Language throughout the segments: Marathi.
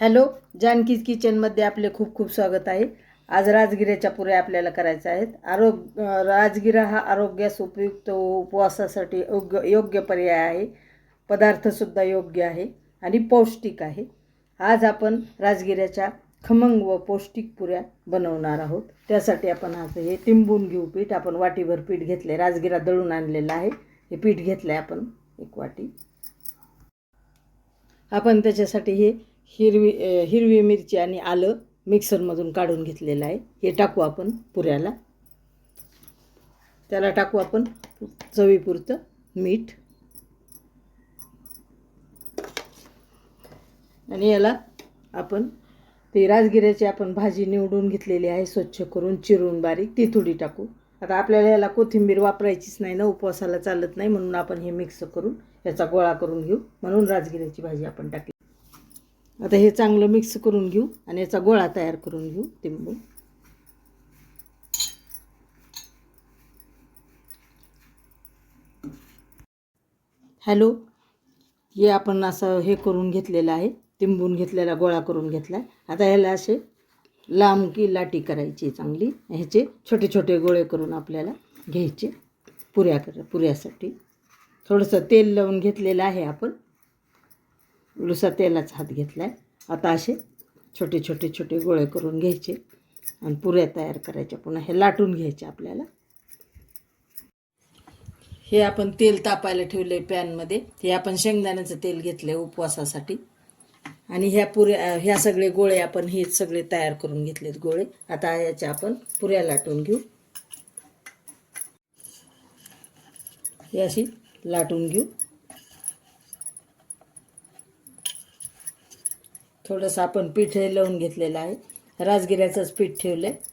हॅलो जानकीज किचनमध्ये आपले खूप खूप स्वागत आहे. आज राजगिऱ्याच्या पुऱ्या आपल्याला करायच्या आहेत. आरोग्य राजगिरा हा आरोग्यास उपयुक्त उपवासासाठी योग्य योग्य पर्याय आहे. पदार्थसुद्धा योग्य आहे आणि पौष्टिक आहे. आज आपण राजगिऱ्याच्या खमंग व पौष्टिक पुऱ्या बनवणार आहोत. त्यासाठी आपण आज हे तिंबून घेऊ पीठ. आपण वाटीभर पीठ घेतले राजगिरा दळून आणलेलं आहे. हे पीठ घेतलं आहे आपण एक वाटी. आपण त्याच्यासाठी हे हिरवी हिरवी मिरची आणि आलं मिक्सरमधून काढून घेतलेलं आहे. हे टाकू आपण पुऱ्याला. त्याला टाकू आपण चवीपुरतं मीठ. आणि याला आपण ते राजगिऱ्याची आपण भाजी निवडून घेतलेली आहे स्वच्छ करून चिरून बारीक ती थोडी टाकू. आता आपल्याला याला कोथिंबीर वापरायचीच नाही ना उपवासाला चालत नाही म्हणून आपण हे मिक्स करून याचा गोळा करून घेऊ. म्हणून राजगिऱ्याची भाजी आपण टाकली. आता हे चांगलं मिक्स करून घेऊ आणि याचा गोळा तयार करून घेऊ तिंबू हॅलो हे आपण असं हे करून घेतलेलं आहे तिंबून घेतलेला गोळा करून घेतला आहे. आता ह्याला असे लांब की लाटी करायची चांगली. ह्याचे छोटे छोटे गोळे करून आपल्याला घ्यायचे पुऱ्या कर पुऱ्यासाठी. थोडंसं तेल लावून घेतलेलं आहे आपण. लुसा तेलाचा हात घेतला आहे आता असे छोटे छोटे छोटे गोळे करून घ्यायचे आणि पुऱ्या तयार करायच्या. पुन्हा हे लाटून घ्यायचे आपल्याला. हे आपण तेल तापायला ठेवले पॅनमध्ये हे आपण शेंगदाण्याचं तेल घेतलं आहे उपवासासाठी. आणि ह्या पुऱ्या ह्या सगळे गोळे आपण हे सगळे तयार करून घेतलेत गोळे. आता याच्या आपण पुऱ्या लाटून घेऊ. हे अशी लाटून घेऊ. थोडंसं आपण पीठ हे लावून घेतलेलं आहे. राजगिऱ्याचंच पीठ ठेवलं आहे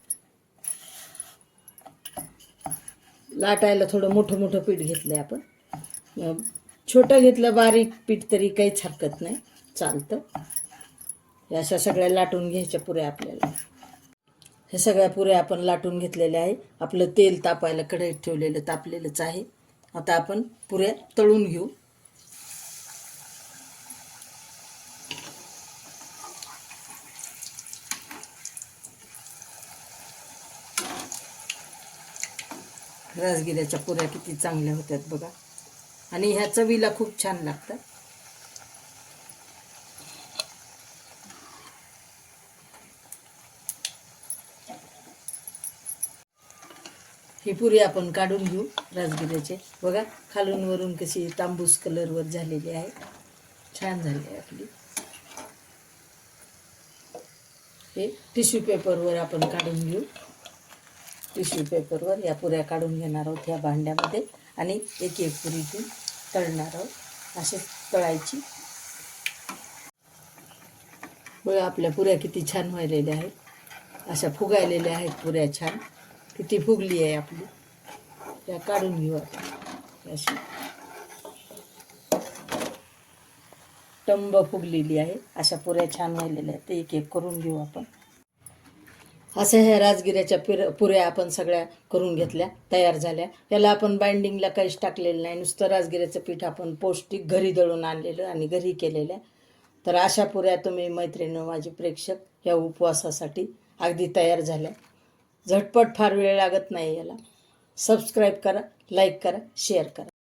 लाटायला थोडं मोठं मोठं पीठ घेतलं आहे आपण छोटं घेतलं बारीक पीठ तरी काहीच हरकत नाही. चालतं. अशा सगळ्या लाटून घ्यायच्या पुऱ्या आपल्याला. हे सगळ्या पुऱ्या आपण लाटून घेतलेल्या आहे. आपलं तेल तापायला कढईत ठेवलेलं तापलेलंच आहे. आता आपण पुऱ्या तळून घेऊ. राजगिऱ्याच्या पुऱ्या किती चांगल्या होत्यात बघा. आणि ह्या चवीला खूप छान लागतात. ही पुरी आपण काढून घेऊ राजगिऱ्याचे. बघा खालून वरून कशी तांबूस कलरवर झालेली आहे. छान झाली आहे आपली. हे टिश्यू पेपरवर आपण काढून घेऊ. टिश्यू पेपरवर या पुऱ्या काढून घेणार आहोत ह्या भांड्यामध्ये आणि एक एक पुरी ती तळणार आहोत. असे तळायची. बघा आपल्या पुऱ्या किती छान व्हायलेल्या आहेत. अशा फुगायलेल्या आहेत पुऱ्या छान. किती फुगली आहे आपली. त्या काढून घेऊ आपण. अशी. टंब फुगलेली आहे. अशा पुऱ्या छान व्हायलेल्या आहेत. ते एक एक करून घेऊ आपण. अशा ह्या राजगिऱ्याच्या पिर पुऱ्या आपण सगळ्या करून घेतल्या तयार झाल्या. याला आपण बाइंडिंगला काहीच टाकलेलं नाही. नुसतं राजगिऱ्याचं पीठ आपण पौष्टिक घरी दळून आणलेलं आणि घरी केलेल्या. तर अशा पुऱ्या तुम्ही मैत्रिणी माझे प्रेक्षक या उपवासासाठी अगदी तयार झाल्या. झटपट फार वेळ लागत नाही याला. सबस्क्राईब करा लाईक करा शेअर करा.